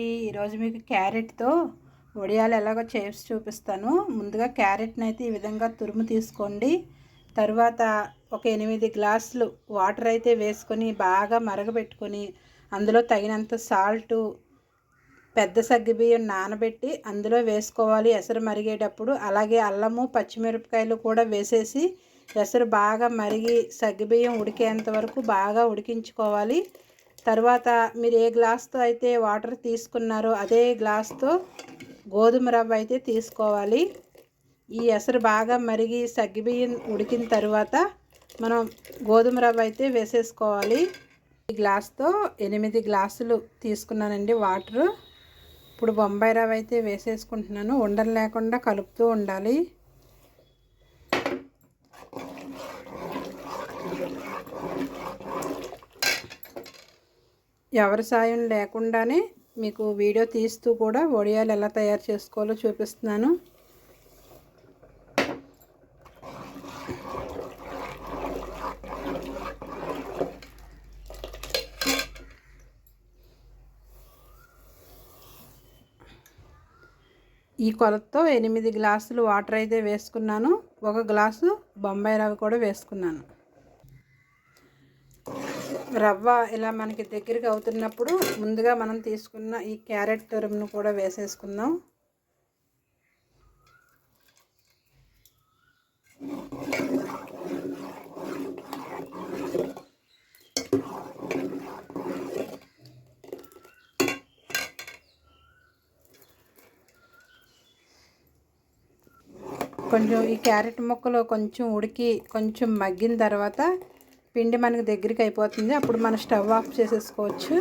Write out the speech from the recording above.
ఈరోజు మీకు క్యారెట్తో వడియాలు ఎలాగో చేసి చూపిస్తాను. ముందుగా క్యారెట్ని అయితే ఈ విధంగా తురుము తీసుకోండి. తర్వాత ఒక ఎనిమిది గ్లాసులు వాటర్ అయితే వేసుకొని బాగా మరగబెట్టుకొని అందులో తగినంత సాల్టు పెద్ద సగ్గుబియ్యం నానబెట్టి అందులో వేసుకోవాలి. ఎసరు మరిగేటప్పుడు అలాగే అల్లము పచ్చిమిరపకాయలు కూడా వేసేసి ఎసరు బాగా మరిగి సగ్గుబియ్యం ఉడికేంత వరకు బాగా ఉడికించుకోవాలి. తర్వాత మీరు ఏ గ్లాస్తో అయితే వాటర్ తీసుకున్నారో అదే గ్లాస్తో గోధుమ రవ్వ అయితే తీసుకోవాలి. ఈ ఎసరు బాగా మరిగి సగ్గిబియ్యం ఉడికిన తర్వాత మనం గోధుమ రవ్వ అయితే వేసేసుకోవాలి. ఈ గ్లాస్తో ఎనిమిది గ్లాసులు తీసుకున్నానండి వాటరు. ఇప్పుడు బొంబాయి రవ్వ అయితే వేసేసుకుంటున్నాను. ఉండలు లేకుండా కలుపుతూ ఉండాలి. ఎవరి సాయం లేకుండానే మీకు వీడియో తీస్తూ కూడా వడియాలు ఎలా తయారు చేసుకోవాలో చూపిస్తున్నాను. ఈ కొలతో ఎనిమిది గ్లాసులు వాటర్ అయితే వేసుకున్నాను. ఒక గ్లాసు బొంబాయి రవ్వ కూడా వేసుకున్నాను. రవ్వ ఇలా మనకి దగ్గరికి అవుతున్నప్పుడు ముందుగా మనం తీసుకున్న ఈ క్యారెట్ తురుమును కూడా వేసేసుకుందాం. కొంచెం ఈ క్యారెట్ ముక్కలు కొంచెం ఉడికి కొంచెం మగ్గిన తర్వాత పిండి మనకి దగ్గరికి అయిపోతుంది. అప్పుడు మనం స్టవ్ ఆఫ్ చేసేసుకోవచ్చు.